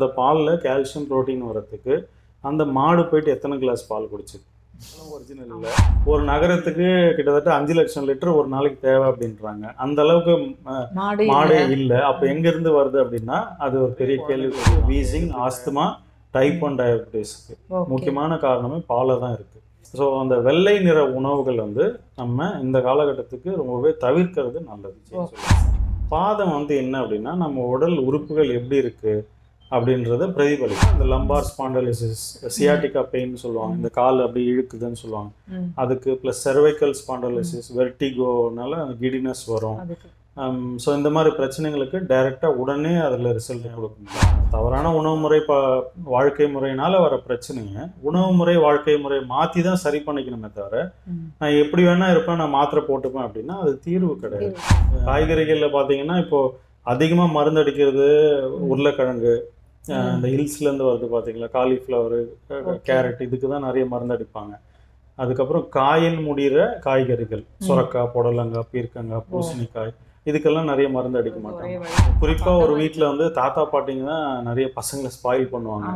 அந்த பாலில் calcium protein வரத்துக்கு அந்த மாடு போயிட்டு எத்தனை கிளாஸ் பால் குடிச்சுது ஒரிஜினல் இல்லை. ஒரு நகரத்துக்கு கிட்டத்தட்ட அஞ்சு லட்சம் லிட்டர் ஒரு நாளைக்கு தேவை அப்படின்றாங்க. அந்த அளவுக்கு மாடு இல்ல. அப்போ எங்கேருந்து வருது அப்படின்னா அது ஒரு பெரிய கேள்வி. வீசிங் ஆஸ்துமா டைப் ஒன் டயபிட்டிஸ்க்கு. முக்கியமான காரணமே பாலில் தான் இருக்குது ஸோ அந்த வெள்ளை நிற உணவுகள் வந்து நம்ம இந்த காலகட்டத்துக்கு ரொம்பவே தவிர்க்கிறது நல்லது. பாதம் வந்து என்ன அப்படின்னா நம்ம உடல் உறுப்புகள் எப்படி இருக்கு? அப்படின்றத பிரதிபலிக்கும். இந்த லம்பார் ஸ்பாண்டலிசிஸ் சியாட்டிகா பெயின் சொல்லுவாங்க. இந்த கால் அப்படி இழுக்குதுன்னு சொல்லுவாங்க. அதுக்கு ப்ளஸ் cervical ஸ்பாண்டலிசிஸ் வெர்டிகோனால அந்த கிடினஸ் வரும். ஸோ இந்த மாதிரி பிரச்சனைகளுக்கு டைரெக்டாக உடனே அதில் ரிசல்ட் கொடுக்கும். தவறான உணவு முறை ப வாழ்க்கை முறையினால வர பிரச்சனைங்க உணவு முறை வாழ்க்கை முறை மாற்றி தான் சரி பண்ணிக்கணுமே தவிர. நான் எப்படி வேணா இருப்பேன் நான் மாத்திரை போட்டுப்பேன் அப்படின்னா அது தீர்வு கிடையாது. காய்கறிகளில் பார்த்தீங்கன்னா இப்போ அதிகமாக மருந்து அடிக்கிறது உருளைக்கிழங்கு. இந்த ஹில்ஸ்லேருந்து வருது பார்த்தீங்களா? காலிஃப்ளவரு. கேரட் இதுக்கு தான் நிறைய மருந்து அடிப்பாங்க. அதுக்கப்புறம் காயில் முடிகிற காய்கறிகள். சுரக்காய் புடலங்காய் பீர்க்கங்காய் பூசணிக்காய். இதுக்கெல்லாம் நிறைய மருந்து அடிக்க மாட்டாங்க. குறிப்பாக ஒரு வீட்டில் வந்து தாத்தா பாட்டிங்க தான் நிறைய பசங்களை ஸ்பாயில் பண்ணுவாங்க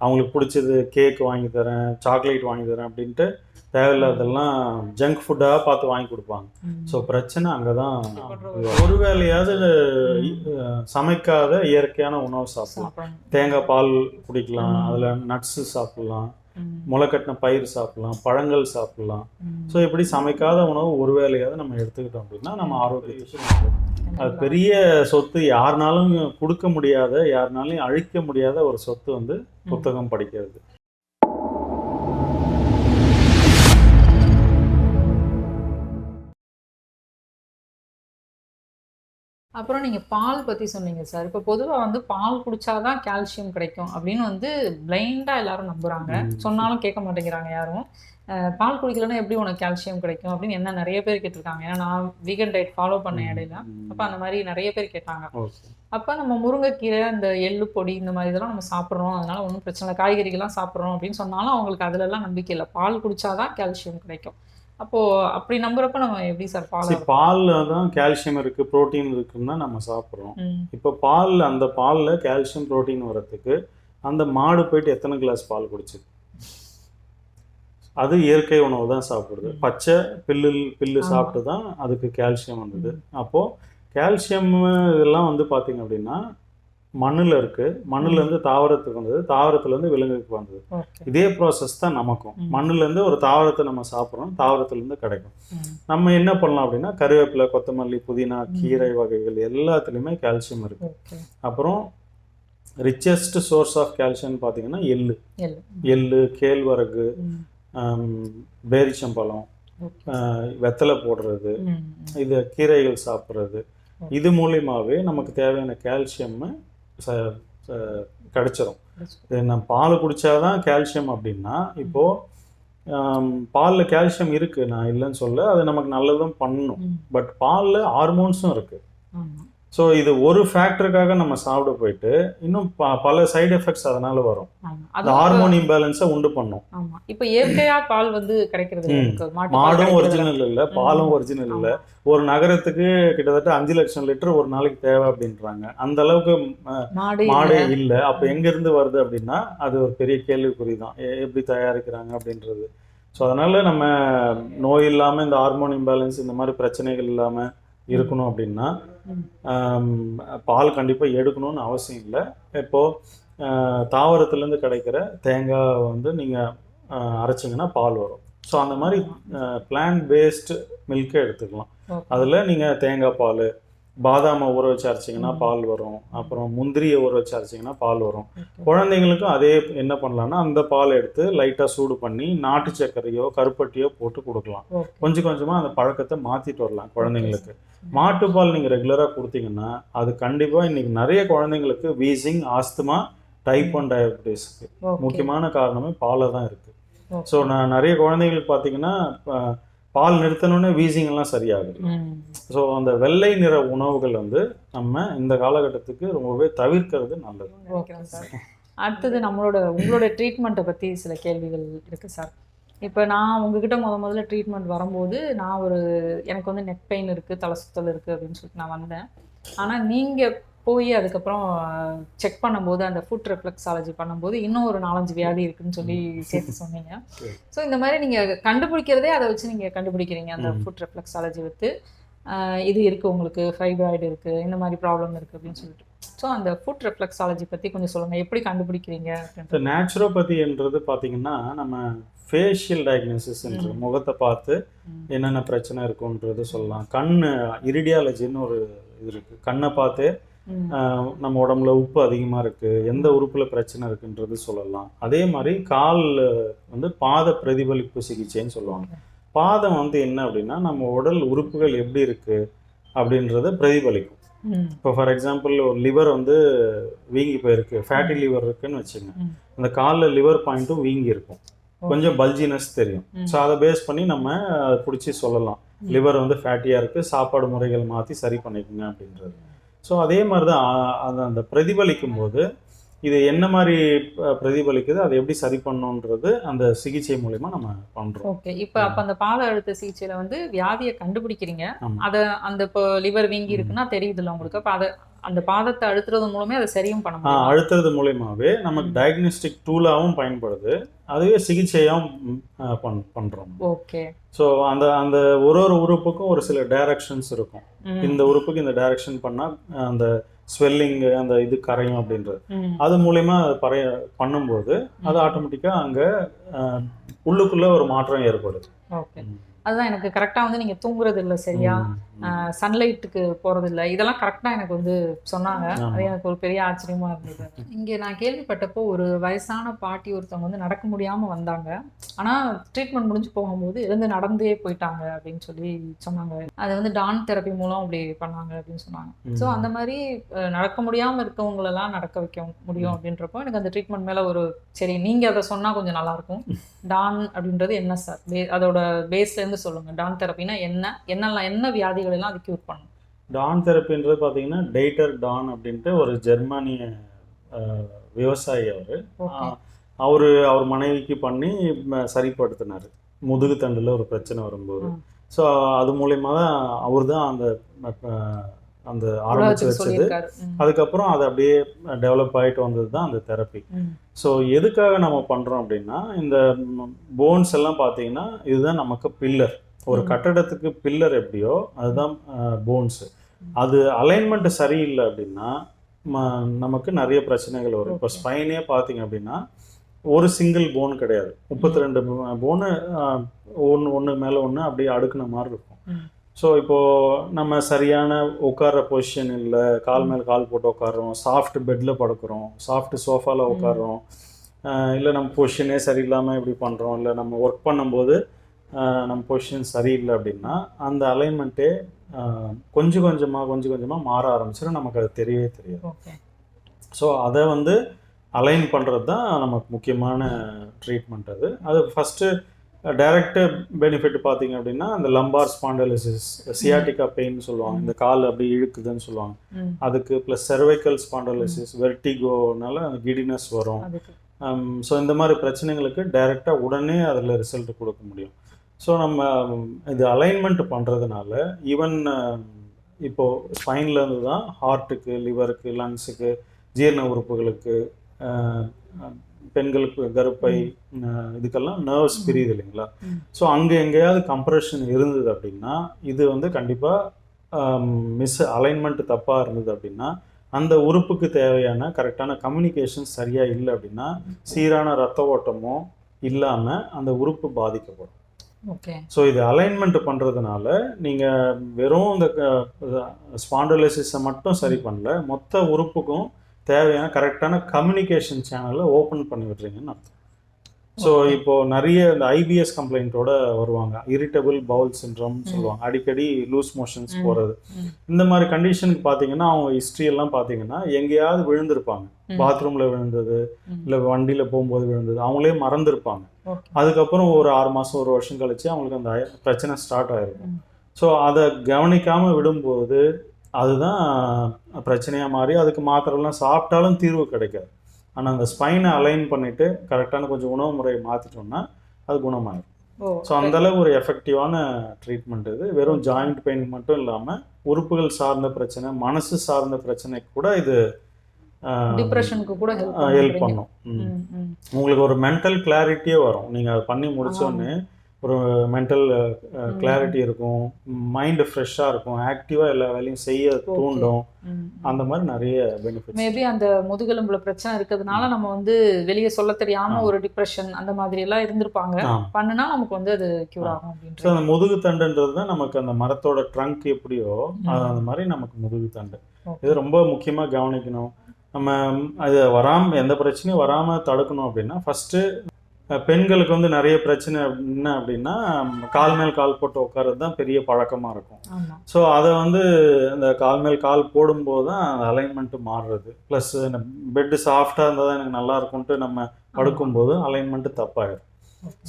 அவங்களுக்கு பிடிச்சது கேக் வாங்கி தரேன் சாக்லேட் வாங்கி தரேன் அப்படின்ட்டு தேவையில்லாதெல்லாம் ஜங்க் ஃபுட்டாக பார்த்து வாங்கி கொடுப்பாங்க. ஸோ பிரச்சனை அங்கே தான் ஒரு வேளையாவது அஹ், சமைக்காத இயற்கையான உணவு சாப்பிடலாம். தேங்காய் பால் குடிக்கலாம். அதில் நட்ஸு சாப்பிடலாம் முளைக்கட்டின பயிர் சாப்பிடலாம் பழங்கள் சாப்பிடலாம். ஸோ இப்படி சமைக்காத உணவு ஒரு வேளையாவது நம்ம எடுத்துக்கிட்டோம் அப்படின்னா நம்ம ஆரோக்கியத்துக்கு அது பெரிய சொத்து யாருனாலும் கொடுக்க முடியாத யாருனாலையும் அழிக்க முடியாத ஒரு சொத்து வந்து புத்தகம் படிக்கிறது. அப்புறம் நீங்க பால் பத்தி சொன்னீங்க சார். இப்போ பொதுவா வந்து பால் குடிச்சாதான் கால்சியம் கிடைக்கும் அப்படின்னு வந்து பிளைண்டா எல்லாரும் நம்புறாங்க. ம். சொன்னாலும் கேட்க மாட்டேங்கிறாங்க யாரும். பால் குடிக்கலன்னா எப்படி உனக்கு கால்சியம் கிடைக்கும் அப்படின்னு என்ன நிறைய பேர் கேட்டிருக்காங்க. ஏன்னா நான் வீகன் டயட் ஃபாலோ பண்ண இடையில. அப்ப அந்த மாதிரி நிறைய பேர் கேட்டாங்க. அப்ப நம்ம முருங்கைக்கீரை இந்த எள்ளு பொடி இந்த மாதிரி இதெல்லாம் நம்ம சாப்பிட்றோம். அதனால ஒன்றும் பிரச்சனை இல்லை. காய்கறிகள்லாம் சாப்பிட்றோம் அப்படின்னு சொன்னாலும் அவங்களுக்கு அதுல எல்லாம் நம்பிக்கை இல்லை. பால் குடிச்சாதான் கால்சியம் கிடைக்கும். அப்போ அப்படி நம்புறப்ப நம்ம எப்படி சார் பால் பாலில் தான் கால்சியம் இருக்குது புரோட்டீன் இருக்குன்னு தான் நம்ம சாப்பிட்றோம். இப்போ பால் அந்த பாலில் கால்சியம் புரோட்டீன் வரத்துக்கு அந்த மாடு போயிட்டு எத்தனை கிளாஸ் பால் குடிச்சுது அது இயற்கை உணவு தான் சாப்பிடுது. பச்சை பில்லு பில்லு. சாப்பிட்டு தான் அதுக்கு கால்சியம் வந்தது. அப்போது கால்சியம் இதெல்லாம் வந்து பார்த்தீங்க அப்படின்னா மண்ணில் இருக்குது மண்ணுலேருந்து தாவரத்துக்கு வந்தது. தாவரத்துலேருந்து விலங்குக்கு வந்தது. இதே ப்ராசஸ் தான் நமக்கும். மண்ணுலேருந்து ஒரு தாவரத்தை நம்ம சாப்பிட்றோம். தாவரத்துலேருந்து கிடைக்கும். நம்ம என்ன பண்ணலாம் அப்படின்னா கருவேப்பிலை கொத்தமல்லி புதினா. கீரை வகைகள் எல்லாத்துலேயுமே கால்சியம் இருக்குது அப்புறம் ரிச்சஸ்ட் சோர்ஸ் ஆஃப் கால்சியம் பார்த்தீங்கன்னா எள்ளு. எள்ளு. எள்ளு கேழ்வரகு பேரிச்சம்பழம் வெத்தலை போடுறது. இது கீரைகள் சாப்பிட்றது. இது மூலியமாகவே நமக்கு தேவையான கால்சியம் கிடைச்சிரும். நம்ம பால் குடிச்சாதான் கால்சியம் அப்படின்னா இப்போ பாலில் கால்சியம் இருக்கு நான் இல்லைன்னு சொல்ல அது நமக்கு நல்லதும் பண்ணணும் பட் பாலில் ஹார்மோன்ஸும் இருக்கு. ஆமா. ஸோ இது ஒரு ஃபேக்டருக்காக நம்ம சாப்பிட போயிட்டு இன்னும் ப- பல சைடு எஃபெக்ட்ஸ் அதனால வரும். அந்த ஹார்மோன் இம்பேலன்ஸை உண்டு பண்ணும். இப்ப இயற்கையா பால் வந்து கிடைக்கிறது மாடும். ஒரிஜினல் இல்லை. பாலும் ஒரிஜினல் இல்லை. ஒரு நகரத்துக்கு கிட்டத்தட்ட அஞ்சு லட்சம் லிட்டர் ஒரு நாளைக்கு தேவை அப்படின்றாங்க. அந்த அளவுக்கு மாடு இல்ல. அப்போ எங்கேருந்து வருது அப்படின்னா அது ஒரு பெரிய கேள்விக்குறி தான். எப்படி தயாரிக்கிறாங்க அப்படின்றது. ஸோ அதனால நம்ம நோய் இல்லாமல் இந்த ஹார்மோன் இம்பேலன்ஸ் இந்த மாதிரி பிரச்சனைகள் இல்லாமல் இருக்கணும் அப்படின்னா பால் கண்டிப்பாக எடுக்கணும்னு அவசியம் இல்லை இப்போது தாவரத்துலேருந்து கிடைக்கிற தேங்காய் வந்து நீங்கள் அரைச்சிங்கன்னா பால் வரும் ஸோ அந்த மாதிரி பிளான்ட் பேஸ்டு மில்க்கே எடுத்துக்கலாம். அதில் நீங்கள் தேங்காய் பால் பாதாமை ஊற வச்சு அரைச்சிங்கன்னா. பால் வரும் அப்புறம் முந்திரியை ஊற வச்சு அரைச்சிங்கன்னா பால் வரும். குழந்தைங்களுக்கும் அதே என்ன பண்ணலாம்னா அந்த பால் எடுத்து லைட்டாக சூடு பண்ணி நாட்டு சர்க்கரையோ கருப்பட்டியோ போட்டு கொடுக்கலாம். கொஞ்சம் கொஞ்சமாக அந்த பழக்கத்தை மாற்றிட்டு வரலாம் குழந்தைங்களுக்கு. மாட்டுப்பால் நீங்கள் ரெகுலராக கொடுத்தீங்கன்னா அது கண்டிப்பாக இன்னைக்கு நிறைய குழந்தைங்களுக்கு வீசிங் ஆஸ்துமா டைப் ஒன் டயபிட்டிஸ்க்கு. முக்கியமான காரணமே பாலில் தான் இருக்குது. ஸோ நான் நிறைய குழந்தைங்களுக்கு பார்த்தீங்கன்னா பால் நிறுத்தணுன்னே வீசிங் எல்லாம் சரியாகுது. ஸோ அந்த வெள்ளை நிற உணவுகள் வந்து நம்ம இந்த காலகட்டத்துக்கு ரொம்பவே தவிர்க்கிறது நல்லது அடுத்தது நம்மளோட உங்களோட ட்ரீட்மெண்ட்டை பற்றி சில கேள்விகள் இருக்குது சார் இப்போ நான் உங்ககிட்ட முத முதல்ல ட்ரீட்மெண்ட் வரும்போது நான் ஒரு எனக்கு வந்து நெக் பெயின் இருக்குது தலை சுத்தல் இருக்குது அப்படின்னு சொல்லிட்டு நான் வந்தேன் ஆனால் நீங்கள் போய் அதுக்கப்புறம் செக் பண்ணும்போது அந்த ஃபுட் ரெஃப்ளெக்ஸாலஜி பண்ணும்போது இன்னும் ஒரு நாலஞ்சு வியாதி இருக்குன்னு சொல்லி சேர்த்து சொன்னீங்க. ஸோ இந்த மாதிரி நீங்கள் கண்டுபிடிக்கிறதே அதை வச்சு நீங்கள் கண்டுபிடிக்கிறீங்க அந்த. ஃபுட் ரெஃப்ளெக்ஸாலஜி வித்து இது இருக்குது உங்களுக்கு ஃபைப்ராய்டு இருக்குது இந்த மாதிரி ப்ராப்ளம் இருக்குது அப்படின்னு சொல்லிட்டு ஸோ அந்த ஃபுட் ரெஃப்ளெக்ஸாலஜி பற்றி கொஞ்சம் சொல்லுங்கள் எப்படி கண்டுபிடிக்கிறீங்க அப்படின்ட்டு நேச்சுரோபதின்றது பார்த்தீங்கன்னா நம்ம ஃபேஷியல் டயக்னோசிஸ்ன்ற முகத்தை பார்த்து. என்னென்ன பிரச்சனை இருக்குன்றது சொல்லலாம். கண் இரிடியாலஜின்னு ஒரு இது இருக்குது கண்ணை பார்த்து நம்ம உடம்புல உப்பு அதிகமாக இருக்குது எந்த உறுப்பில் பிரச்சனை இருக்குன்றது சொல்லலாம். அதே மாதிரி கால் வந்து பாத பிரதிபலிப்பு சிகிச்சைன்னு சொல்லுவாங்க. பாதம் வந்து என்ன அப்படின்னா நம்ம உடல் உறுப்புகள் எப்படி இருக்குது அப்படின்றத பிரதிபலிக்கும். இப்போ ஃபார் எக்ஸாம்பிள் ஒரு லிவர் வந்து வீங்கி போயிருக்கு. ஃபேட்டி லிவர் இருக்குன்னு வச்சுங்க. அந்த காலில் லிவர் பாயிண்ட்டும் வீங்கி இருக்கும். கொஞ்சம் பல்ஜினஸ் தெரியும். ஸோ அதை பேஸ் பண்ணி நம்ம பிடிச்சி சொல்லலாம். லிவர் வந்து ஃபேட்டியாக இருக்குது சாப்பாடு முறைகள் மாற்றி சரி பண்ணிக்கோங்க அப்படின்றது. ஸோ அதே மாதிரி தான் அந்த பிரதிபலிக்கும் போது இது என்ன மாதிரி பிரதிபலிக்குது அதை எப்படி சரி பண்ணணுன்றது அந்த சிகிச்சை மூலிமா நம்ம பண்ணுறோம் ஓகே. இப்போ அப்ப அந்த பாத அழுத்த சிகிச்சையில வந்து வியாதியை கண்டுபிடிக்கிறீங்க. அத அந்த இப்போ லிவர் வீங்கி இருக்குன்னா தெரியுதுல்ல உங்களுக்கு. அப்ப அதை அந்த பாதத்தை அழுத்துறது மூலமே அதை சரியும் பண்ண முடியும்? அழுத்துறது மூலியமாவே நமக்கு. டயக்னோஸ்டிக் டூலாகவும் பயன்படுது. அதுவே சிகிச்சையாகவும் பண் பண்ணுறோம் ஓகே. ஸோ அந்த அந்த ஒரு ஒரு உறுப்புக்கும் ஒரு சில டைரக்ஷன்ஸ் இருக்கும். இந்த உறுப்புக்கு இந்த டைரக்ஷன் பண்ணால் அந்த ஸ்வெல்லிங் அந்த இது கரையும் அப்படின்றது. அது மூலயமா பறைய பண்ணும்போது அது ஆட்டோமேட்டிக்காக அங்கே உள்ளுக்குள்ள ஒரு மாற்றம் ஏற்படுது. ஓகே. அதுதான் எனக்கு கரெக்டா வந்து நீங்க தூங்குறது இல்ல சரியா. சன்லைட்டுக்கு போறது இல்ல இதெல்லாம் கரெக்டா எனக்கு வந்து சொன்னாங்க. அது எனக்கு ஒரு பெரிய ஆச்சரியமா இருந்தது. இங்க நான் கேள்விப்பட்டப்போ ஒரு வயசான பாட்டி ஒருத்தவங்க வந்து நடக்க முடியாம வந்தாங்க. ஆனா ட்ரீட்மெண்ட் முடிஞ்சு போகும்போது எழுந்து நடந்தே போயிட்டாங்க அப்படின்னு சொல்லி சொன்னாங்க. அது வந்து டான் தெரப்பி மூலம் அப்படி பண்ணாங்க அப்படின்னு சொன்னாங்க. ஸோ அந்த மாதிரி நடக்க முடியாம இருக்கவங்களெல்லாம் நடக்க வைக்க முடியும் அப்படின்றப்போ எனக்கு அந்த ட்ரீட்மெண்ட் மேல ஒரு சரி நீங்க அதை சொன்னா கொஞ்சம் நல்லா இருக்கும். டான் அப்படின்றது என்ன சார்? அதோட பேஸ்ல இருந்து சொல்லுங்க. டான் தெரப்பினா என்ன? என்னெல்லாம் என்ன வியாதிகள் எல்லாம் அது கியூர் பண்ணும். டான் தெரப்பின்றது பார்த்தீங்கன்னா டெய்டர் டான் அப்படின்ட்டு ஒரு ஜெர்மானிய விவசாயி அவர். அவர் அவர் மனைவிக்கு பண்ணி சரிப்படுத்தினார். முதுகு தண்டில் ஒரு பிரச்சனை வரும்போது. ஸோ அது மூலயமா தான் அவர் தான் அந்த அந்த ஆரம்பிச்சு வச்சது. அதுக்கப்புறம் அது அப்படியே டெவலப் ஆகிட்டு வந்தது தான் அந்த தெரப்பி. ஸோ எதுக்காக நம்ம பண்ணுறோம் அப்படின்னா இந்த போன்ஸ் எல்லாம் பார்த்தீங்கன்னா இதுதான் நமக்கு பில்லர் ஒரு. கட்டடத்துக்கு பில்லர் எப்படியோ அதுதான் போன்ஸ் அது அலைன்மெண்ட் சரியில்லை அப்படின்னா நமக்கு நிறைய பிரச்சனைகள் வரும் இப்போ. ஸ்பைனே பார்த்தீங்க அப்படின்னா ஒரு சிங்கிள் போன் கிடையாது முப்பத்தி ரெண்டு போனு ஒன்று ஒன்று மேலே ஒன்று அப்படியே அடுக்குன மாதிரி இருக்கும். ஸோ இப்போது நம்ம சரியான உட்கார்ற பொசிஷன் இல்லை கால் மேல் கால் போட்டு உட்காரோம் சாஃப்ட் பெட்டில் படுக்கிறோம் சாஃப்ட் சோஃபாவில் ம். உட்காரோம் இல்லை நம்ம பொசிஷனே சரியில்லாமல் இப்படி பண்ணுறோம் இல்லை நம்ம ஒர்க் பண்ணும்போது நம்ம பொசிஷன் சரியில்லை அப்படின்னா அந்த அலைன்மெண்ட்டே கொஞ்சம் கொஞ்சமாக கொஞ்சம் கொஞ்சமாக மாற ஆரம்பிச்சிடும் நமக்கு அது தெரியவே தெரியாது. ஸோ அதை வந்து அலைன் பண்ணுறது தான் நமக்கு முக்கியமான ட்ரீட்மெண்ட் அது. அது ஃபஸ்ட்டு டைரக்ட் பெனிஃபிட் பார்த்தீங்க அப்படின்னா அந்த லம்பார் ஸ்பாண்டலிசிஸ் சியாட்டிகா பெயின் சொல்லுவாங்க. இந்த கால் அப்படி இழுக்குதுன்னு சொல்லுவாங்க. அதுக்கு ப்ளஸ் cervical ஸ்பாண்டலிசிஸ் வெர்டிகோனால அந்த கிடினஸ் வரும். ஸோ இந்த மாதிரி பிரச்சனைகளுக்கு டைரெக்டாக உடனே அதில் ரிசல்ட் கொடுக்க முடியும். ஸோ நம்ம இது அலைன்மெண்ட் பண்ணுறதுனால ஈவன் இப்போது ஸ்பைன்லேருந்து தான் ஹார்ட்டுக்கு லிவருக்கு லங்ஸுக்கு ஜீரண உறுப்புகளுக்கு அஹ், அஹ், பெண்களுக்கு கருப்பை அஹ், இதுக்கெல்லாம் நர்வ்ஸ் பிரியுது இல்லைங்களா. ஸோ அங்கே எங்கேயாவது கம்ப்ரெஷன் இருந்தது அப்படின்னா இது வந்து கண்டிப்பாக மிஸ் அலைன்மெண்ட் தப்பாக இருந்தது அப்படின்னா அந்த உறுப்புக்கு தேவையான கரெக்டான கம்யூனிகேஷன் சரியாக இல்லை அப்படின்னா சீரான ரத்த ஓட்டமோ இல்லாமல் அந்த உறுப்பு பாதிக்கப்படும். ஸோ இது அலைன்மெண்ட் பண்ணுறதுனால நீங்கள் வெறும் இந்த ஸ்பாண்டலைசிஸை மட்டும் சரி பண்ணல மொத்த உறுப்புக்கும் தேவையான கரெக்டான கம்யூனிகேஷன் சேனலை ஓப்பன் பண்ணி விட்றீங்கன்னு அர்த்தம். ஸோ. இப்போ நிறைய இந்த ஐபிஎஸ் கம்ப்ளைண்ட்டோட வருவாங்க இரிட்டபிள் பவுல் சின்ட்ரம் சொல்லுவாங்க அடிக்கடி லூஸ் மோஷன்ஸ். போகிறது ம். இந்த மாதிரி கண்டிஷனுக்கு பார்த்தீங்கன்னா அவங்க ஹிஸ்ட்ரி எல்லாம் பார்த்தீங்கன்னா எங்கேயாவது விழுந்திருப்பாங்க. பாத்ரூம்ல விழுந்தது. இல்லை வண்டியில போகும்போது விழுந்தது அவங்களே மறந்துருப்பாங்க அதுக்கப்புறம் ஒரு ஆறு மாசம் ஒரு வருஷம் கழிச்சு அவங்களுக்கு அந்த பிரச்சனை ஸ்டார்ட் ஆயிருக்கும். ஸோ அதை கவனிக்காம விடும்போது அதுதான் பிரச்சனையா மாறி அதுக்கு மாத்திரைலாம் சாப்பிட்டாலும் தீர்வு கிடைக்காது ஆனால் அந்த ஸ்பைனை அலைன் பண்ணிட்டு கரெக்டான கொஞ்சம் உணவு முறையை மாத்திட்டோம்னா அது குணமாயிடும் ஸோ அந்த அளவு ஒரு எஃபெக்டிவான ட்ரீட்மெண்ட் இது. வெறும் ஜாயிண்ட் பெயின் மட்டும் இல்லாமல் உறுப்புகள் சார்ந்த பிரச்சனை மனசு சார்ந்த பிரச்சனைக்கு கூட இது டிப்ரெஷனுக்கு கூட ஹெல்ப் பண்ணும். உங்களுக்கு ஒரு மென்டல் கிளாரிட்டியே வரும். நீங்கள் அதை பண்ணி முடிச்சோடனே ஒரு மென்டல் கிளாரிட்டி இருக்கும். மைண்டு ஃப்ரெஷ்ஷாக இருக்கும். ஆக்டிவாக எல்லா வேலையும் செய்ய தூண்டும். அந்த மாதிரி நிறைய பெனிஃபிட்ஸ் மேபி அந்த முதுகெலும்புல பிரச்சனை இருக்கிறதுனால நம்ம வந்து வெளியே சொல்ல தெரியாம. ஒரு டிப்ரெஷன் அந்த மாதிரி எல்லாம் இருந்திருப்பாங்க. பண்ணுனா நமக்கு வந்து அது கியூர். ஆகும் அப்படின்றது அந்த முதுகு தண்டுன்றது தான் நமக்கு அந்த மரத்தோட ட்ரங்க் எப்படியோ அது. அந்த மாதிரி நமக்கு முதுகு தண்டு. இது ரொம்ப முக்கியமாக கவனிக்கணும். நம்ம அது வராமல் எந்த பிரச்சனையும் வராமல் தடுக்கணும் அப்படின்னா ஃபஸ்ட்டு பெண்களுக்கு வந்து நிறைய பிரச்சனை என்ன அப்படின்னா கால் மேல் கால் போட்டு உட்கார்றது தான் பெரிய பழக்கமாக இருக்கும். ஸோ அதை வந்து இந்த கால் மேல் கால் போடும்போது தான் அந்த அலைன்மெண்ட்டு மாறுறது. ப்ளஸ் பெட்டு சாஃப்டாக இருந்தால் தான் எனக்கு நல்லா இருக்கும்ன்ட்டு நம்ம படுக்கும்போது அலைன்மெண்ட்டு தப்பாயிடும்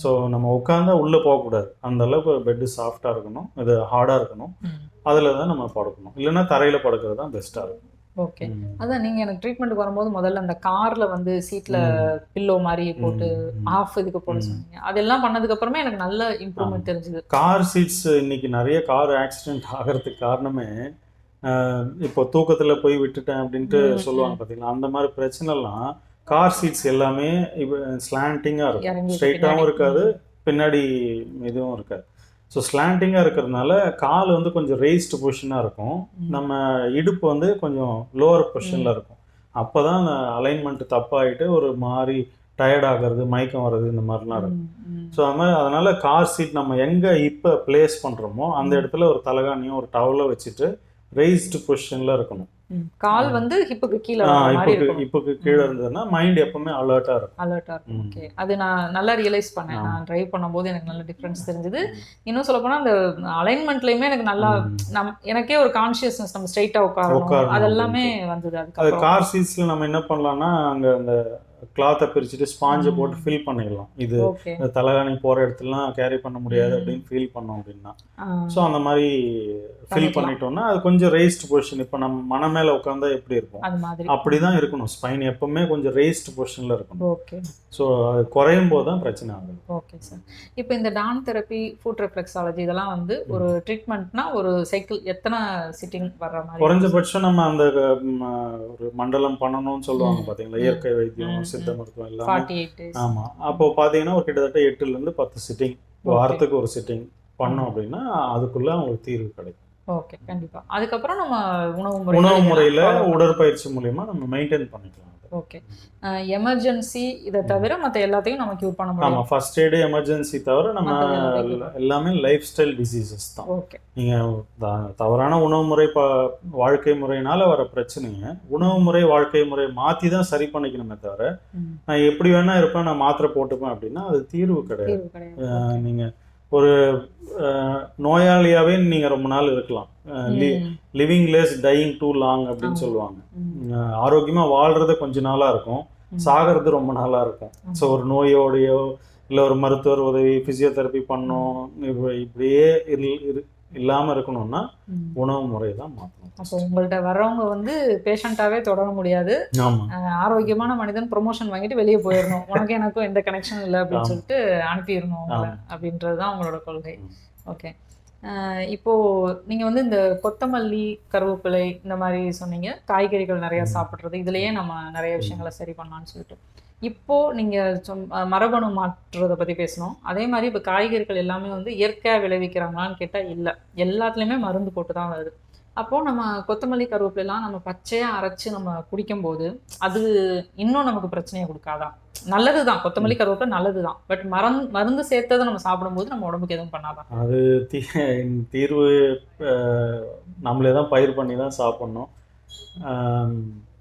ஸோ நம்ம உட்காந்தா உள்ளே போகக்கூடாது. அந்த அளவுக்கு பெட்டு சாஃப்டாக இருக்கணும். இது ஹார்டாக இருக்கணும். அதில் தான் நம்ம படுக்கணும். இல்லைன்னா தரையில் படுக்கிறது தான் பெஸ்ட்டாக இருக்கும். ஓகே. அதான் நீங்க எனக்கு ட்ரீட்மெண்ட்டுக்கு வரும்போது முதல்ல அந்த கார்ல வந்து சீட்ல பில்லோ மாதிரி போட்டு ஆஃப் இதுக்கு போட. சொன்னீங்க. அதெல்லாம் பண்ணதுக்கு அப்புறமே எனக்கு நல்ல இம்ப்ரூவ்மெண்ட் தெரிஞ்சுது. கார் சீட்ஸ் இன்னைக்கு நிறைய கார் ஆக்சிடென்ட் ஆகிறதுக்கு காரணமே இப்போ தூக்கத்தில் போய் விட்டுட்டேன் அப்படின்ட்டு சொல்லுவாங்க பார்த்தீங்களா அந்த மாதிரி பிரச்சனைலாம் கார் சீட்ஸ் எல்லாமே இப்போ ஸ்லாண்டிங்காக இருக்கும். ஸ்ட்ரைட்டாகவும். இருக்காது பின்னாடி இதுவும் இருக்காது. ஸோ ஸ்லாண்டிங்காக இருக்கிறதுனால கால் வந்து கொஞ்சம் ரெய்ஸ்டு பொசிஷனாக இருக்கும். நம்ம இடுப்பு வந்து கொஞ்சம் லோவர் பொசிஷனில் இருக்கும் அப்போ தான் அந்த அலைன்மெண்ட் தப்பாயிட்டு ஒரு மாதிரி டயர்ட் ஆகிறது மயக்கம் வர்றது இந்த மாதிரிலாம் இருக்கும். ஸோ அது மாதிரி அதனால கார் சீட் நம்ம எங்கே இப்போ பிளேஸ் பண்ணுறோமோ அந்த இடத்துல ஒரு தலகாணியும் ஒரு டவலை வச்சுட்டு ரெய்ஸ்டு பொசிஷனில் இருக்கணும். கால் வந்து ஹிப்புக்கு கீழே இப்புக்கு கீழே இருந்ததுன்னா மைண்ட் எப்பவுமே அலர்ட்டாக இருக்கும். அலர்ட்டா இருக்கும். ஓகே அது நான் நல்லா ரியலைஸ் பண்ணேன். நான் டிரைவ் பண்ணும்போது எனக்கு நல்ல டிஃப்ரென்ஸ் தெரிஞ்சது. இன்னும் சொல்ல போனா அந்த அலைன்மெண்ட்லயுமே எனக்கு நல்லா. நம் எனக்கே ஒரு கான்சியஸ்னஸ் நம்ம ஸ்ட்ரைட்டா உட்காரணும். அதெல்லாமே வந்தது அது கார் சீட்ஸில் நம்ம என்ன பண்ணலாம்னா அங்கே அந்த கிளாத்தை பிரிச்சுட்டு ஸ்பாஞ்சை. போட்டு ஃபில் பண்ணிடலாம். இது தலகாணி போகிற இடத்துலலாம் கேரி பண்ண முடியாது அப்படின்னு ஃபீல் பண்ணோம் அப்படின்னா. ஸோ அந்த மாதிரி ஃபில். பண்ணிட்டோம்னா அது கொஞ்சம் ரெய்ஸ்ட் பொசிஷன் இப்போ நம்ம மன மேலே உட்காந்தா எப்படி இருக்கும்? அப்படி தான் இருக்கணும். ஸ்பைன் எப்பவுமே கொஞ்சம் ரெய்ஸ்ட் பொசிஷனில் இருக்கணும். ஓகே ஸோ அது குறையும் போது தான் பிரச்சனை ஆகுது. ஓகே சார் இப்போ இந்த டான் தெரப்பி ஃபுட் ரெஃப்ளெக்ஸாலஜி இதெல்லாம் வந்து ஒரு ட்ரீட்மெண்ட்னா ஒரு சைக்கிள் எத்தனை சிட்டிங் வர்ற மாதிரி? குறைஞ்சபட்சம் நம்ம அந்த ஒரு மண்டலம் பண்ணணும்னு சொல்லுவாங்க. பார்த்தீங்களா இயற்கை வைத்தியம் சித்த. மருத்துவம் எல்லாமே ஃபார்ட்டி எயிட் டேஸ் ஆமா. அப்போ பார்த்தீங்கன்னா ஒரு கிட்டத்தட்ட எட்டுல இருந்து பத்து சிட்டிங் வாரத்துக்கு ஒரு சிட்டிங் பண்ணோம் அப்படின்னா அதுக்குள்ள அவங்களுக்கு தீர்வு கிடைக்கும். ஓகே கண்டிப்பா. அதுக்கப்புறம் நம்ம உணவு முறை உணவு முறையில உடற்பயிற்சி மூலியமா நம்ம மெயின்டைன் பண்ணிக்கலாம். ஓகே எமர்ஜென்சி இதை தவிர மற்ற எல்லாத்தையும் நம்ம கியூர் பண்ண ஆமா முடியும் ஃபர்ஸ்ட் எய்டு எமர்ஜென்சி தவிர நம்ம எல்லாமே லைஃப் ஸ்டைல் டிசீசஸ் தான். ஓகே நீங்க த- தவறான உணவு முறை ப வாழ்க்கை முறையினால வர பிரச்சனைங்க உணவு முறை வாழ்க்கை முறை மாத்தி தான் சரி பண்ணிக்கணுமே தவிர. நான் எப்படி வேணா இருப்பேன் நான் மாத்திரை போட்டுப்பேன் அப்படின்னா அது தீர்வு கிடையாது. நீங்க ஒரு அஹ், நோயாளியாவே நீங்க ரொம்ப நாள் இருக்கலாம் living less dying too long அப்படின்னு. சொல்லுவாங்க ம், அஹ், ஆரோக்கியமா வாழ்றது கொஞ்ச நாளா இருக்கும். சாகிறது ரொம்ப நாளா இருக்கும். ஸோ ஒரு நோயோடையோ இல்லை ஒரு மருத்துவர் உதவி பிசியோதெரப்பி பண்ணோம் இப்ப- இப்படியே இல்லாம இருக்கணும்னா. உணவு முறை தான் மாற்றணும் அப்போ உங்கள்ட்ட வர்றவங்க வந்து பேஷண்ட்டாவே தொடர முடியாது. ஆரோக்கியமான மனிதன் ப்ரொமோஷன் வாங்கிட்டு வெளியே போயிடணும் உனக்கு எனக்கும் எந்த கனெக்ஷன் இல்லை அப்படின்னு. சொல்லிட்டு அனுப்பிடணும். அப்படின்றது தான் உங்களோட கொள்கை. ஓகே. இப்போ நீங்க வந்து இந்த கொத்தமல்லி கருவேப்பிலை இந்த மாதிரி சொன்னீங்க. காய்கறிகள் நிறைய. சாப்பிட்றது. இதுலயே நம்ம நிறைய விஷயங்களை சரி பண்ணலாம்னு சொல்லிட்டு. இப்போது நீங்கள் சொம்- மரபணு மாற்றுறதை பற்றி பேசணும். அதே மாதிரி இப்போ காய்கறிகள் எல்லாமே வந்து இயற்கையாக விளைவிக்கிறாங்களான்னு கேட்டால் இல்லை. எல்லாத்துலேயுமே மருந்து போட்டு தான் வருது. அப்போது நம்ம கொத்தமல்லி கருவேப்பிலாம் நம்ம பச்சையாக அரைச்சி நம்ம குடிக்கும்போது அது இன்னும் நமக்கு பிரச்சனையை கொடுக்காதா? நல்லதுதான் கொத்தமல்லி கருவேப்பிலை நல்லதுதான் பட் மருந்து மருந்து சேர்த்ததை நம்ம சாப்பிடும்போது நம்ம உடம்புக்கு எதுவும் பண்ணாதா? அது தீ தீர்வு நம்மளே தான் பயிர் பண்ணி தான் சாப்பிட்ணும். ஆம்,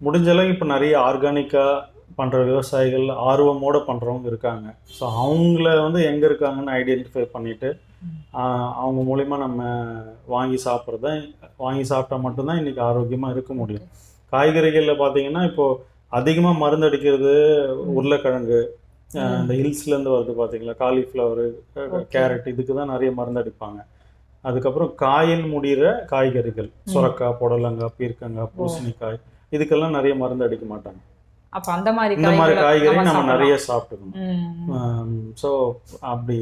முடிஞ்ச இப்போ நிறைய ஆர்கானிக்காக பண்ணுற விவசாயிகள் ஆர்வமோட பண்ணுறவங்க இருக்காங்க. ஸோ அவங்கள வந்து எங்கே இருக்காங்கன்னு ஐடென்டிஃபை பண்ணிவிட்டு அவங்க மூலிமா நம்ம வாங்கி சாப்பிட்றது வாங்கி சாப்பிட்டா மட்டும்தான் இன்றைக்கி ஆரோக்கியமாக இருக்க முடியும். காய்கறிகளில் பார்த்தீங்கன்னா இப்போது அதிகமாக மருந்து அடிக்கிறது உருளைக்கிழங்கு இந்த ஹில்ஸ்லேருந்து வருது பார்த்தீங்களா காலிஃப்ளவரு. கேரட் இதுக்கு தான் நிறைய மருந்து அடிப்பாங்க. அதுக்கப்புறம் காயின் முடிகிற காய்கறிகள் சுரக்காய் புடலங்காய் பீர்க்கங்காய் பூசணிக்காய் இதுக்கெல்லாம் நிறைய மருந்து அடிக்க மாட்டாங்க. அப்ப அந்த மாதிரி இந்த மாதிரி காய்கறி நம்ம. நிறைய சாப்பிட்டுக்கணும் ஸோ அப்படி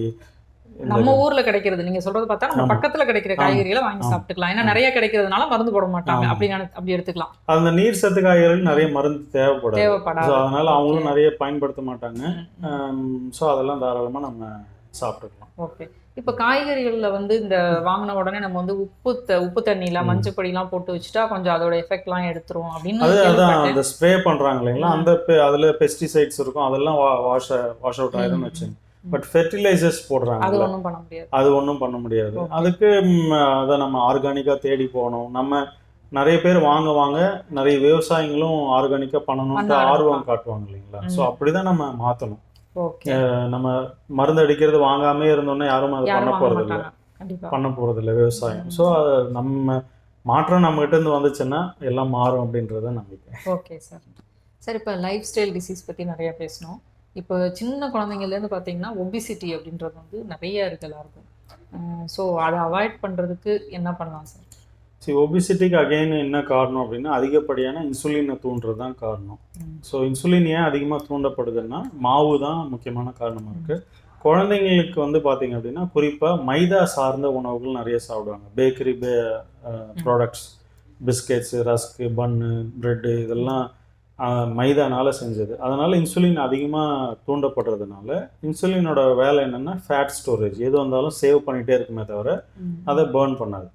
நம்ம ஊர்ல கிடைக்கிறது நீங்க சொல்றது பார்த்தா நம்ம. பக்கத்துல கிடைக்கிற. காய்கறிகளை வாங்கி. சாப்பிட்டுக்கலாம் ஏன்னா நிறைய கிடைக்கிறதுனால மருந்து போட மாட்டாங்க. அப்படி அப்படி எடுத்துக்கலாம் அந்த நீர் சத்து காய்கறிகள் நிறைய மருந்து தேவைப்படாது தேவைப்படாது அதனால அவங்களும். நிறைய பயன்படுத்த மாட்டாங்க. ஸோ அதெல்லாம் தாராளமாக நம்ம சாப்பிட்டுக்கலாம் ஓகே இப்போ காய்கறிகள்ல வந்து இந்த வாங்கின உடனே நம்ம வந்து உப்பு உப்பு தண்ணியில. மஞ்சள் பொடிலாம் போட்டு வச்சுட்டா கொஞ்சம் அதோட எஃபெக்ட்லாம் எடுத்துரும் அப்படின்னு அது அதான். அந்த ஸ்ப்ரே பண்றாங்க இல்லைங்களா. அந்த அதுல பெஸ்டிசைட்ஸ் இருக்கும் அதெல்லாம் வாஷ் வாஷ் அவுட் ஆயிரும்னு ம். வச்சுங்க. பட் ஃபெர்டிலைசர்ஸ் அது போடுறாங்க ஒண்ணும் பண்ண முடியாது அது ஒன்றும் பண்ண முடியாது. அதுக்கு அதை நம்ம ஆர்கானிக்காக தேடி போகணும் நம்ம நிறைய பேர் வாங்க வாங்க நிறைய விவசாயிகளும் ஆர்கானிக்காக பண்ணணும்ட்டு பண்ண ஆர்வம். காட்டுவாங்க இல்லைங்களா. ஸோ அப்படிதான் நம்ம மாற்றணும் நம்ம மருந்து அடிக்கிறது வாங்காமே இருந்தோம்னா யாரும் அதை பண்ண போறது இல்லை பண்ண போறது இல்லை விவசாயம். ஸோ நம்ம மாற்றம் நம்ம கிட்ட இருந்து வந்துச்சுன்னா எல்லாம் மாறும் அப்படின்றத நம்பிக்கை. Okay sir. சார் இப்போ லைஃப் ஸ்டைல் டிசீஸ் பற்றி நிறைய பேசணும். இப்போ சின்ன குழந்தைங்கள்லேருந்து பார்த்தீங்கன்னா ஒபிசிட்டி அப்படின்றது வந்து நிறைய இருக்கு எல்லாருக்கும். ஸோ அதை அவாய்ட் பண்ணுறதுக்கு என்ன பண்ணலாம் சார்? சரி ஒபிசிட்டிக்கு அகைன் என்ன காரணம் அப்படின்னா அதிகப்படியான இன்சுலினை தூண்டுறது தான் காரணம் ஸோ இன்சுலின் ஏன் அதிகமாக தூண்டப்படுதுன்னா மாவு தான் முக்கியமான காரணமாக இருக்குது குழந்தைங்களுக்கு வந்து பார்த்தீங்க அப்படின்னா குறிப்பாக மைதா சார்ந்த உணவுகள் நிறைய சாப்பிடுவாங்க. பேக்கரி பே products biscuits rusk bun bread இதெல்லாம் மைதானால செஞ்சது. அதனால் இன்சுலின் அதிகமாக தூண்டப்படுறதுனால இன்சுலினோட வேலை என்னென்னா ஃபேட் ஸ்டோரேஜ் எது வந்தாலும் சேவ் பண்ணிகிட்டே இருக்குமே தவிர அதை பேர்ன் பண்ணாது.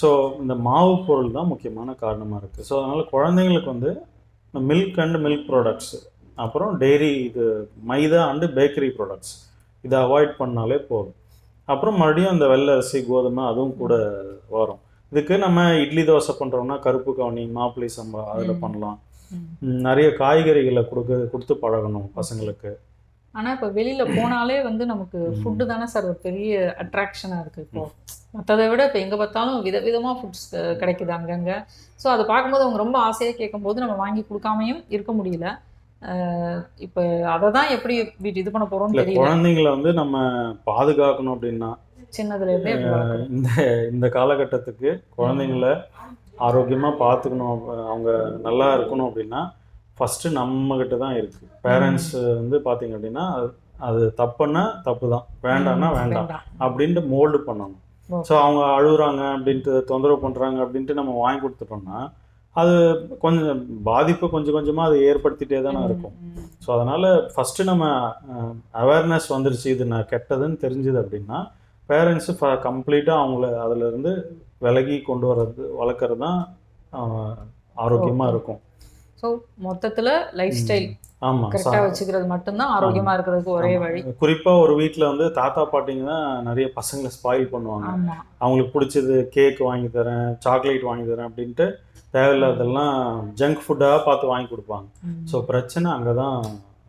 ஸோ இந்த மாவு பொருள் தான் முக்கியமான காரணமாக இருக்குது ஸோ அதனால் குழந்தைங்களுக்கு வந்து மில்க் அண்ட் மில்க் ப்ராடக்ட்ஸ் அப்புறம் டெய்ரி இது மைதா அண்டு பேக்கரி ப்ராடக்ட்ஸ் இதை அவாய்ட் பண்ணாலே போதும். அப்புறம் மறுபடியும் அந்த வெள்ளை அரிசி கோதுமை அதுவும் கூட வரும். இதுக்கு நம்ம இட்லி தோசை பண்ணுறோம்னா கருப்பு கவுனி மாப்பிள்ளை சம்பா அதில். பண்ணலாம். நிறைய காய்கறிகளை கொடுக்க கொடுத்து பழகணும் பசங்களுக்கு. ஆனால் இப்போ வெளியில போனாலே வந்து நமக்கு. ஃபுட்டு தானே சார் ஒரு பெரிய அட்ராக்ஷனாக இருக்குது இப்போ. மற்றதை விட இப்போ எங்கே பார்த்தாலும் விதவிதமாக ஃபுட்ஸ் கிடைக்குது அங்கங்கே ஸோ அதை பார்க்கும்போது அவங்க ரொம்ப ஆசையாக கேட்கும்போது நம்ம வாங்கி கொடுக்காமையும் இருக்க முடியல. இப்போ அதை தான் எப்படி வீட்டு இது பண்ண போகிறோம்னு தெரியல. குழந்தைங்களை வந்து நம்ம பாதுகாக்கணும் அப்படின்னா சின்னதுல? இந்த இந்த காலகட்டத்துக்கு குழந்தைங்கள ஆரோக்கியமாக பார்த்துக்கணும் அவங்க நல்லா இருக்கணும் அப்படின்னா ஃபஸ்ட்டு நம்மக்கிட்ட தான் இருக்குது பேரண்ட்ஸ் வந்து பார்த்தீங்க அப்படின்னா அது- அது தப்புன்னா தப்பு தான் வேண்டாம்னா வேண்டாம். அப்படின்ட்டு மோல்டு பண்ணணும். ஸோ அவங்க அழுகுறாங்க அப்படின்ட்டு தொந்தரவு பண்ணுறாங்க அப்படின்ட்டு நம்ம வாங்கி கொடுத்துட்டோம்னா அது கொஞ்சம் பாதிப்பு கொஞ்சம் கொஞ்சமாக அது ஏற்படுத்திட்டே தானே இருக்கும். ஸோ அதனால் ஃபஸ்ட்டு நம்ம அவேர்னஸ் வந்துருச்சு. இது நான் கெட்டதுன்னு தெரிஞ்சுது அப்படின்னா பேரண்ட்ஸு ஃப கம்ப்ளீட்டாக அவங்கள அதிலிருந்து விலகி கொண்டு வர்றது வளர்க்குறது தான் ஆரோக்கியமாக. இருக்கும். ஸோ மொத்தத்துல லைஃப் ஸ்டைல் ஆமாம் கரெக்டாக வச்சுக்கிறது மட்டும்தான் ஆரோக்கியமா இருக்கிறதுக்கு ஒரே வழி. குறிப்பாக ஒரு வீட்டில் வந்து தாத்தா பாட்டிங்க தான் நிறைய பசங்களை ஸ்பாயில் பண்ணுவாங்க. அவங்களுக்கு பிடிச்சது கேக் வாங்கி தரேன் சாக்லேட் வாங்கி தரேன் அப்படின்ட்டு தேவையில்லாதெல்லாம் ஜங்க் ஃபுட்டாக பார்த்து வாங்கி கொடுப்பாங்க. ஸோ பிரச்சனை அங்கே தான்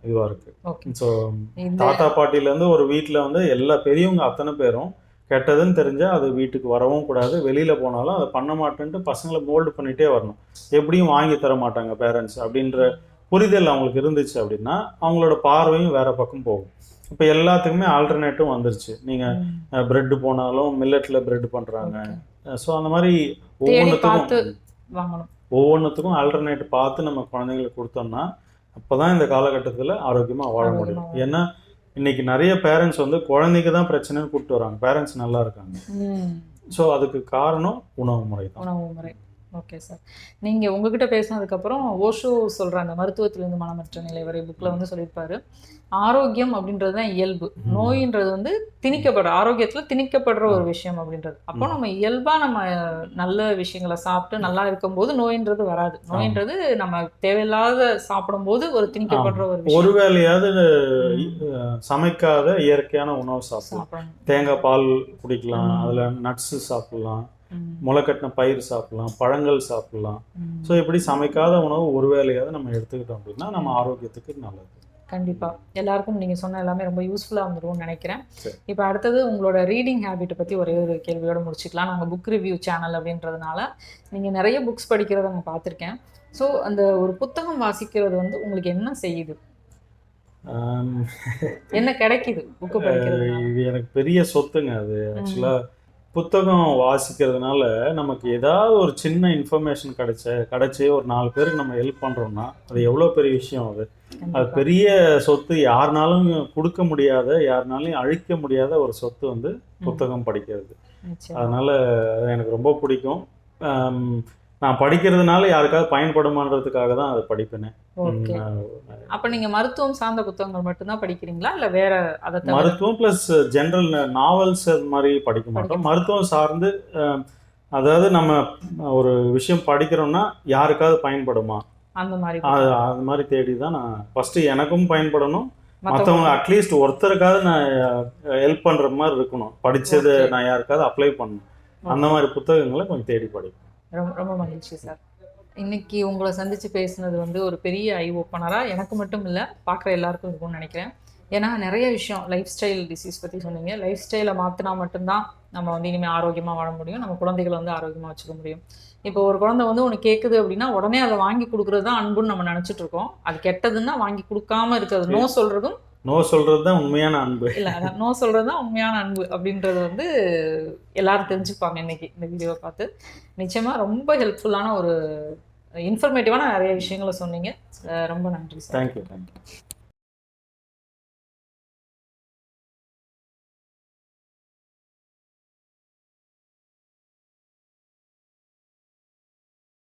இதுவாக இருக்குது ஸோ தாத்தா பாட்டிலேருந்து ஒரு வீட்டில் வந்து எல்லா பெரியவங்க அத்தனை பேரும் கெட்டதுன்னு தெரிஞ்சால் அது வீட்டுக்கு வரவும் கூடாது. வெளியில் போனாலும் அதை பண்ண மாட்டேன்ட்டு பசங்களை மோல்டு பண்ணிகிட்டே வரணும். எப்படியும் வாங்கி தர மாட்டாங்க பேரண்ட்ஸ் அப்படின்ற புரிதல் அவங்களுக்கு இருந்துச்சு அப்படின்னா அவங்களோட பார்வையும் வேற பக்கம் போகும். இப்போ எல்லாத்துக்குமே ஆல்டர்னேட்டிவ் வந்துருச்சு. நீங்கள். பிரெட் போனாலும் மில்லட்டில் பிரெட் பண்ணுறாங்க. ஸோ அந்த மாதிரி ஒவ்வொன்றுத்துக்கும் ஒவ்வொன்றுத்துக்கும் ஆல்டர்னேட் பார்த்து நம்ம குழந்தைங்களுக்கு கொடுத்தோம்னா அப்பதான் இந்த காலகட்டத்தில் ஆரோக்கியமாக வாழ முடியும். ஏன்னா இன்னைக்கு நிறைய பேரண்ட்ஸ் வந்து குழந்தைக்கு தான் பிரச்சனைன்னு கூப்பிட்டு வராங்க. பேரண்ட்ஸ் நல்லா இருக்காங்க. ஸோ அதுக்கு காரணம் உணவு முறை தான். உணவு முறை. ஓகே சார் நீங்க உங்ககிட்ட பேசினதுக்கப்புறம் ஓஷோ சொல்ற அந்த மருத்துவத்திலிருந்து மனமற்ற நிலை வரை புக்ல வந்து சொல்லியிருப்பாரு. ஆரோக்கியம் அப்படின்றது தான் இயல்பு. நோயின்றது வந்து திணிக்கப்படுற ஆரோக்கியத்துல திணிக்கப்படுற ஒரு விஷயம் அப்படின்றது. அப்போ நம்ம இயல்பா நம்ம நல்ல விஷயங்களை சாப்பிட்டு நல்லா இருக்கும்போது நோயின்றது வராது. நோயின்றது நம்ம தேவையில்லாத சாப்பிடும்போது ஒரு திணிக்கப்படுற ஒரு விஷயம். ஒருவேளையாவது சமைக்காத இயற்கையான உணவு சாப்பிடலாம். தேங்காய் பால் குடிக்கலாம். அதில் நட்ஸு சாப்பிடலாம். முளைக்கட்டின பயிர் சாப்பிடலாம் பழங்கள் சாப்பிடலாம். ஸோ இப்படி சமைக்காத உணவு ஒரு வேளையாவது நம்ம எடுத்துக்கிட்டோம் அப்படின்னா நம்ம ஆரோக்கியத்துக்கு நல்லது. கண்டிப்பா. எல்லாருக்கும் நீங்க சொன்ன எல்லாமே ரொம்ப யூஸ்ஃபுல்லா வந்துரும்னு நினைக்கிறேன். இப்போ அடுத்தது உங்களோட ரீடிங் ஹேபிட்டை பத்தி ஒரே ஒரு கேள்வியோட முடிச்சுக்கலாம். நாங்க புக் ரிவ்யூ சேனல் அப்படின்றதுனால நீங்க நிறைய புக்ஸ் படிக்கிறத நான் பார்த்துருக்கேன். ஸோ அந்த ஒரு புத்தகம் வாசிக்கிறது வந்து உங்களுக்கு என்ன செய்யுது? என்ன கிடைக்குது? புக்கு படிக்கிறதுனால? இது எனக்கு பெரிய சொத்துங்க அது. ஆக்சுவலாக புத்தகம் வாசிக்கிறதுனால நமக்கு ஏதாவது ஒரு சின்ன இன்ஃபர்மேஷன் கிடைச்ச கிடைச்சி ஒரு நாலு பேருக்கு நம்ம ஹெல்ப் பண்ணுறோம்னா அது எவ்வளோ பெரிய விஷயம் அது அது. பெரிய சொத்து யாருனாலும் கொடுக்க முடியாத யாருனாலையும் அழிக்க முடியாத ஒரு சொத்து வந்து புத்தகம் படிக்கிறது. அதனால அது எனக்கு ரொம்ப பிடிக்கும் நான் படிக்கிறதுனால யாருக்காவது பயன்படுமான்றதுக்காக தான் அதை படிப்பேனே. அப்ப நீங்க மருத்துவம் சார்ந்த புத்தகங்கள் மட்டும்தான் படிக்கிறீங்களா? இல்ல வேற அதை மருத்துவம் ப்ளஸ் ஜென்ரல் நாவல்ஸ் அது மாதிரி படிக்க மாட்டோம். மருத்துவம் சார்ந்து அதாவது நம்ம ஒரு விஷயம் படிக்கிறோம்னா யாருக்காவது பயன்படுமா? அந்த மாதிரி அது மாதிரி தேடி தான் நான் ஃபஸ்ட்டு எனக்கும் பயன்படணும். மற்றவங்க அட்லீஸ்ட் ஒருத்தருக்காவது நான் ஹெல்ப் பண்ணுற மாதிரி இருக்கணும். Okay. நான் யாருக்காவது அப்ளை பண்ணணும். அந்த மாதிரி புத்தகங்களை கொஞ்சம் தேடி படிப்பேன். ரொம்ப ரொம்ப மகிழ்ச்சி சார். இன்னைக்கு உங்களை சந்திச்சு பேசுனது வந்து ஒரு பெரிய ஐ ஓப்பனராக எனக்கு மட்டும் இல்லை பார்க்குற எல்லாருக்கும் இருக்கும்னு நினைக்கிறேன். ஏன்னா நிறைய விஷயம் லைஃப் ஸ்டைல் டிசீஸ் பற்றி சொன்னீங்க. லைஃப் ஸ்டைலை மாற்றினா மட்டும்தான் நம்ம வந்து இனிமேல் ஆரோக்கியமாக வாழ முடியும். நம்ம குழந்தைகளை வந்து ஆரோக்கியமாக வச்சுக்க முடியும். இப்போ ஒரு குழந்தை வந்து ஒன்று கேட்குது அப்படின்னா உடனே அதை வாங்கி கொடுக்குறது தான் அன்புன்னு நம்ம நினச்சிட்டு இருக்கோம். அது கெட்டதுன்னா வாங்கி கொடுக்காம இருக்கிறது. நோ சொல்கிறதும் நோ சொல்கிறது தான் உண்மையான அன்பு. இல்லை அதான் நோ சொல்கிறது தான் உண்மையான அன்பு அப்படின்றது வந்து எல்லாரும் தெரிஞ்சுப்பாங்க இன்னைக்கு இந்த வீடியோவை பார்த்து. நிச்சயமாக ரொம்ப ஹெல்ப்ஃபுல்லான ஒரு இன்ஃபர்மேட்டிவான நிறைய விஷயங்களை சொன்னீங்க. ரொம்ப நன்றி சார். Thank you thank you